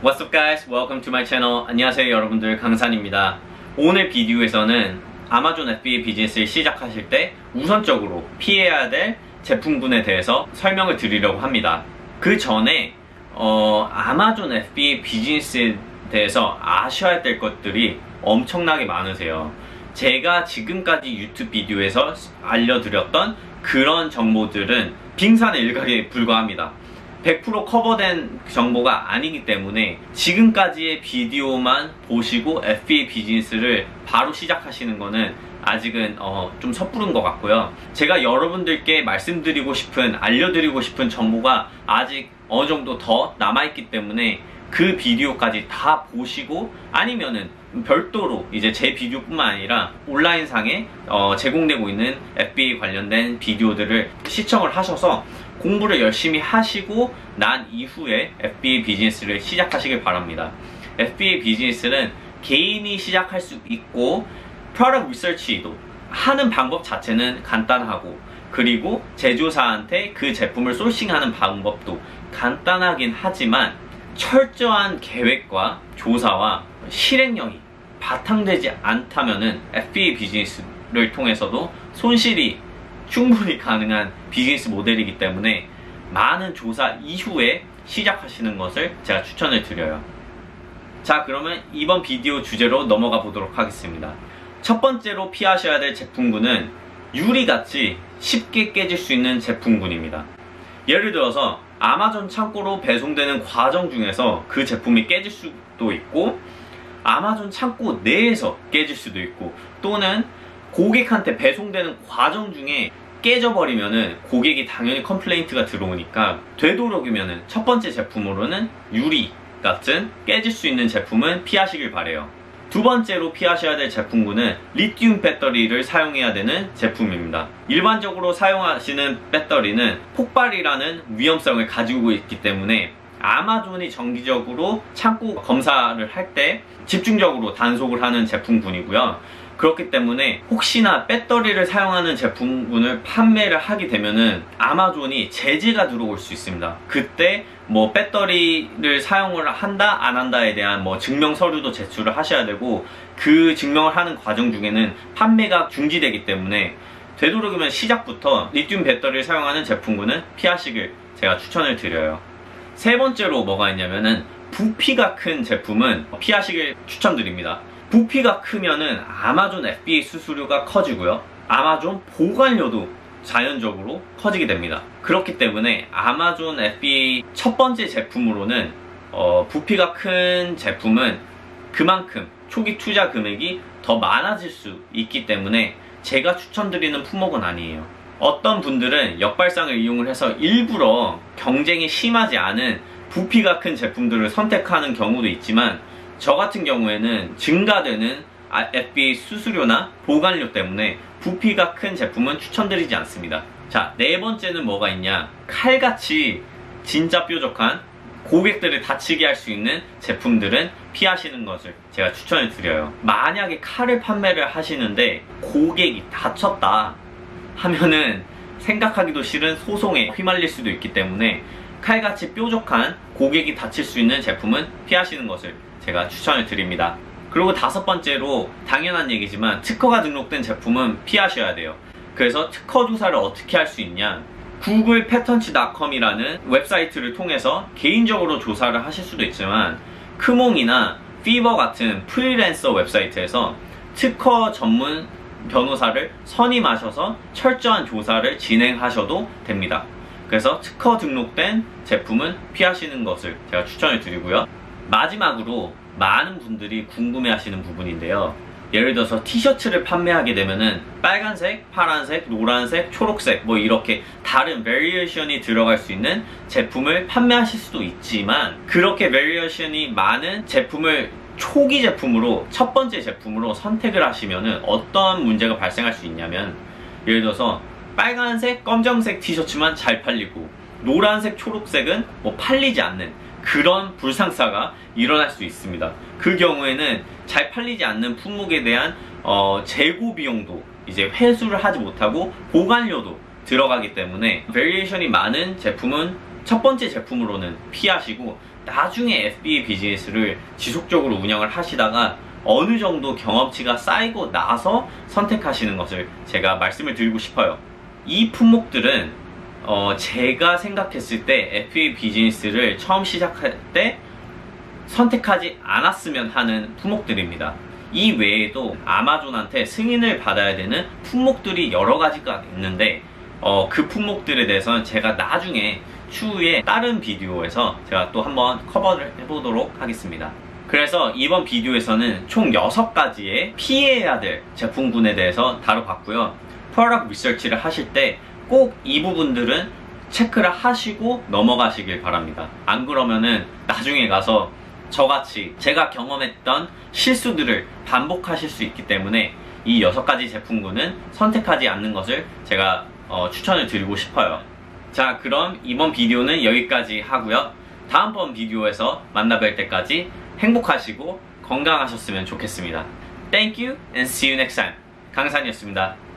What's up guys? Welcome to my channel. 안녕하세요 여러분들 강산입니다. 오늘 비디오에서는 아마존 FBA 비즈니스를 시작하실 때 우선적으로 피해야 될 제품군에 대해서 설명을 드리려고 합니다. 그 전에 어, 아마존 FBA 비즈니스에 대해서 아셔야 될 것들이 엄청나게 많으세요. 제가 지금까지 유튜브 비디오에서 알려드렸던 그런 정보들은 빙산의 일각에 불과합니다. 100% 커버된 정보가 아니기 때문에 지금까지의 비디오만 보시고 FBA 비즈니스를 바로 시작하시는 거는 아직은 어, 좀 섣부른 것 같고요. 제가 여러분들께 말씀드리고 싶은, 알려드리고 싶은 정보가 아직 어느 정도 더 남아있기 때문에 그 비디오까지 다 보시고 아니면은 별도로 이제 제 비디오뿐만 아니라 온라인상에 어, 제공되고 있는 FBA 관련된 비디오들을 시청을 하셔서 공부를 열심히 하시고 난 이후에 FBA 비즈니스를 시작하시길 바랍니다. FBA 비즈니스는 개인이 시작할 수 있고 프로덕트 리서치도 하는 방법 자체는 간단하고 그리고 제조사한테 그 제품을 소싱하는 방법도 간단하긴 하지만 철저한 계획과 조사와 실행력이 바탕되지 않다면 은 FBA 비즈니스를 통해서도 손실이 충분히 가능한 비즈니스 모델이기 때문에 많은 조사 이후에 시작하시는 것을 제가 추천을 드려요. 자, 그러면 이번 비디오 주제로 넘어가 보도록 하겠습니다. 첫 번째로 피하셔야 될 제품군은 유리같이 쉽게 깨질 수 있는 제품군입니다. 예를 들어서 아마존 창고로 배송되는 과정 중에서 그 제품이 깨질 수도 있고 아마존 창고 내에서 깨질 수도 있고 또는 고객한테 배송되는 과정 중에 깨져버리면은 고객이 당연히 컴플레인트가 들어오니까 되도록이면은 첫 번째 제품으로는 유리 같은 깨질 수 있는 제품은 피하시길 바래요. 두 번째로 피하셔야 될 제품군은 리튬 배터리를 사용해야 되는 제품입니다. 일반적으로 사용하시는 배터리는 폭발이라는 위험성을 가지고 있기 때문에 아마존이 정기적으로 창고 검사를 할 때 집중적으로 단속을 하는 제품군이고요. 그렇기 때문에 혹시나 배터리를 사용하는 제품군을 판매를 하게 되면은 아마존이 제재가 들어올 수 있습니다. 그때 뭐 배터리를 사용을 한다 안 한다에 대한 뭐 증명 서류도 제출을 하셔야 되고 그 증명을 하는 과정 중에는 판매가 중지되기 때문에 되도록이면 시작부터 리튬 배터리를 사용하는 제품군은 피하시길 제가 추천을 드려요. 세 번째로 뭐가 있냐면은 부피가 큰 제품은 피하시길 추천드립니다. 부피가 크면은 아마존 FBA 수수료가 커지고요. 아마존 보관료도 자연적으로 커지게 됩니다. 그렇기 때문에 아마존 FBA 첫 번째 제품으로는 어, 부피가 큰 제품은 그만큼 초기 투자 금액이 더 많아질 수 있기 때문에 제가 추천드리는 품목은 아니에요. 어떤 분들은 역발상을 이용을 해서 일부러 경쟁이 심하지 않은 부피가 큰 제품들을 선택하는 경우도 있지만 저 같은 경우에는 증가되는 FBA 수수료나 보관료 때문에 부피가 큰 제품은 추천드리지 않습니다. 자, 네 번째는 뭐가 있냐? 칼같이 진짜 뾰족한 고객들을 다치게 할 수 있는 제품들은 피하시는 것을 제가 추천을 드려요. 만약에 칼을 판매를 하시는데 고객이 다쳤다 하면은 생각하기도 싫은 소송에 휘말릴 수도 있기 때문에 칼같이 뾰족한 고객이 다칠 수 있는 제품은 피하시는 것을 제가 추천을 드립니다. 그리고 다섯 번째로 당연한 얘기지만 특허가 등록된 제품은 피하셔야 돼요. 그래서 특허 조사를 어떻게 할 수 있냐? 구글 패턴치닷컴이라는 웹사이트를 통해서 개인적으로 조사를 하실 수도 있지만 크몽이나 피버 같은 프리랜서 웹사이트에서 특허 전문 변호사를 선임하셔서 철저한 조사를 진행하셔도 됩니다. 그래서 특허 등록된 제품은 피하시는 것을 제가 추천을 드리고요. 마지막으로 많은 분들이 궁금해 하시는 부분인데요. 예를 들어서 티셔츠를 판매하게 되면은 빨간색, 파란색, 노란색, 초록색 뭐 이렇게 다른 베리에이션이 들어갈 수 있는 제품을 판매하실 수도 있지만 그렇게 베리에이션이 많은 제품을 초기 제품으로 첫 번째 제품으로 선택을 하시면은 어떤 문제가 발생할 수 있냐면 예를 들어서 빨간색, 검정색 티셔츠만 잘 팔리고 노란색, 초록색은 뭐 팔리지 않는 그런 불상사가 일어날 수 있습니다. 그 경우에는 잘 팔리지 않는 품목에 대한 어, 재고 비용도 이제 회수를 하지 못하고 보관료도 들어가기 때문에 베리에이션이 많은 제품은 첫 번째 제품으로는 피하시고 나중에 FBA 비즈니스를 지속적으로 운영을 하시다가 어느 정도 경험치가 쌓이고 나서 선택하시는 것을 제가 말씀을 드리고 싶어요. 이 품목들은 어, 제가 생각했을 때 FBA 비즈니스를 처음 시작할 때 선택하지 않았으면 하는 품목들입니다. 이 외에도 아마존한테 승인을 받아야 되는 품목들이 여러 가지가 있는데 어, 그 품목들에 대해서는 제가 나중에 추후에 다른 비디오에서 제가 또 한번 커버를 해보도록 하겠습니다. 그래서 이번 비디오에서는 총 6가지의 피해야 될 제품군에 대해서 다뤄봤고요. 프로덕 리서치를 하실 때 꼭 이 부분들은 체크를 하시고 넘어가시길 바랍니다. 안 그러면은 나중에 가서 저같이 제가 경험했던 실수들을 반복하실 수 있기 때문에 이 6가지 제품군은 선택하지 않는 것을 제가 어, 추천을 드리고 싶어요. 자, 그럼 이번 비디오는 여기까지 하고요. 다음번 비디오에서 만나뵐 때까지 행복하시고 건강하셨으면 좋겠습니다. Thank you and see you next time. 강산이었습니다.